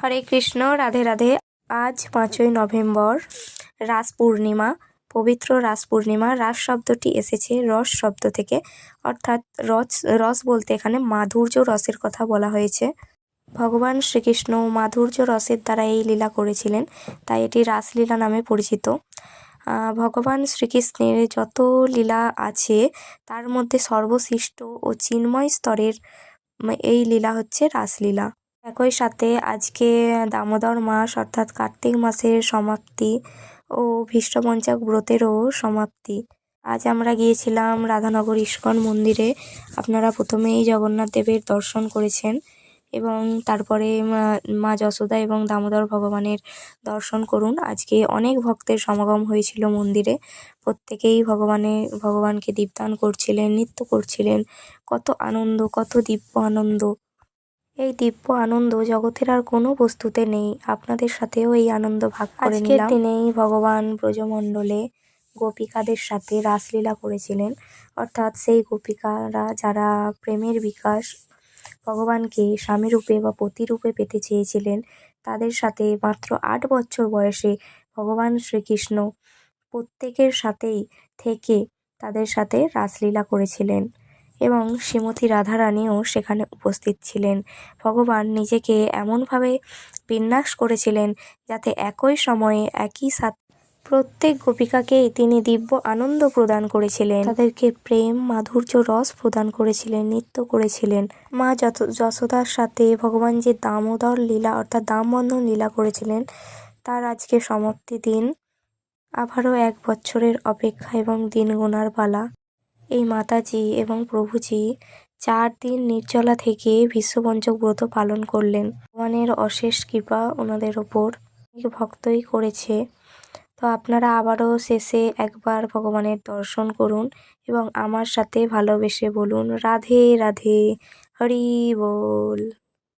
হরে কৃষ্ণ, রাধে রাধে। আজ পাঁচই নভেম্বর, রাস পূর্ণিমা, পবিত্র রাস পূর্ণিমা। রাস শব্দটি এসেছে রস শব্দ থেকে। অর্থাৎ রস রস বলতে এখানে মাধুর্য রসের কথা বলা হয়েছে। ভগবান শ্রীকৃষ্ণ মাধুর্য রসের দ্বারা এই লীলা করেছিলেন, তাই এটি রাসলীলা নামে পরিচিত। ভগবান শ্রীকৃষ্ণের যত লীলা আছে, তার মধ্যে সর্বশ্রেষ্ঠ ও চিন্ময় স্তরের এই লীলা হচ্ছে রাসলীলা একই সাথে আজকে দামোদর মাস, অর্থাৎ কার্তিক মাসের সমাপ্তি ও ভীষ্মপঞ্চক ব্রতেরও সমাপ্তি। আজ আমরা গিয়েছিলাম রাধানগর ইস্কন মন্দিরে। আপনারা প্রথমেই জগন্নাথ দেবের দর্শন করেছেন এবং তারপরে মা যশোদা এবং দামোদর ভগবানের দর্শন করুন। আজকে অনেক ভক্তের সমাগম হয়েছিল মন্দিরে। প্রত্যেকেই ভগবানে, ভগবানকে দীপদান করছিলেন, নৃত্য করছিলেন। কত আনন্দ, কত দিব্য আনন্দ। এই দিব্য আনন্দ জগতের আর কোনো বস্তুতে নেই। আপনাদের সাথেও এই আনন্দ ভাগ করে নিলাম। দিনেই ভগবান ব্রজমণ্ডলে গোপিকাদের সাথে রাসলীলা করেছিলেন। অর্থাৎ সেই গোপিকারা যারা প্রেমের বিকাশ ভগবানকে স্বামীরূপে বা পতিরূপে পেতে চেয়েছিলেন তাদের সাথে মাত্র আট বছর বয়সে ভগবান শ্রীকৃষ্ণ প্রত্যেকের সাথেই থেকে তাদের সাথে রাসলীলা করেছিলেন। এবং শ্রীমতী রাধারানীও সেখানে উপস্থিত ছিলেন। ভগবান নিজেকে এমনভাবে বিন্যাস করেছিলেন যাতে একই সময়ে একই সাথে প্রত্যেক গোপিকাকেই তিনি দিব্য আনন্দ প্রদান করেছিলেন। তাদেরকে প্রেম, মাধুর্য, রস প্রদান করেছিলেন, নৃত্য করেছিলেন। মা যশোদার সাথে ভগবান যে দামোদর লীলা অর্থাৎ দামবন্ধন লীলা করেছিলেন, তার আজকে সমাপ্তি দিন। আবারও এক বছরের অপেক্ষা এবং দিন গোনার পালা। এই মাতাজি এবং প্রভুজি চার দিন নির্জলা থেকে বিশ্বপঞ্চক ব্রত পালন করলেন। ভগবানের অশেষ কৃপা ওনাদের ওপর ভক্তই করেছে। তো আপনারা আবারও শেষে একবার ভগবানের দর্শন করুন এবং আমার সাথে ভালোবেসে বলুন, রাধে রাধে, হরি বল।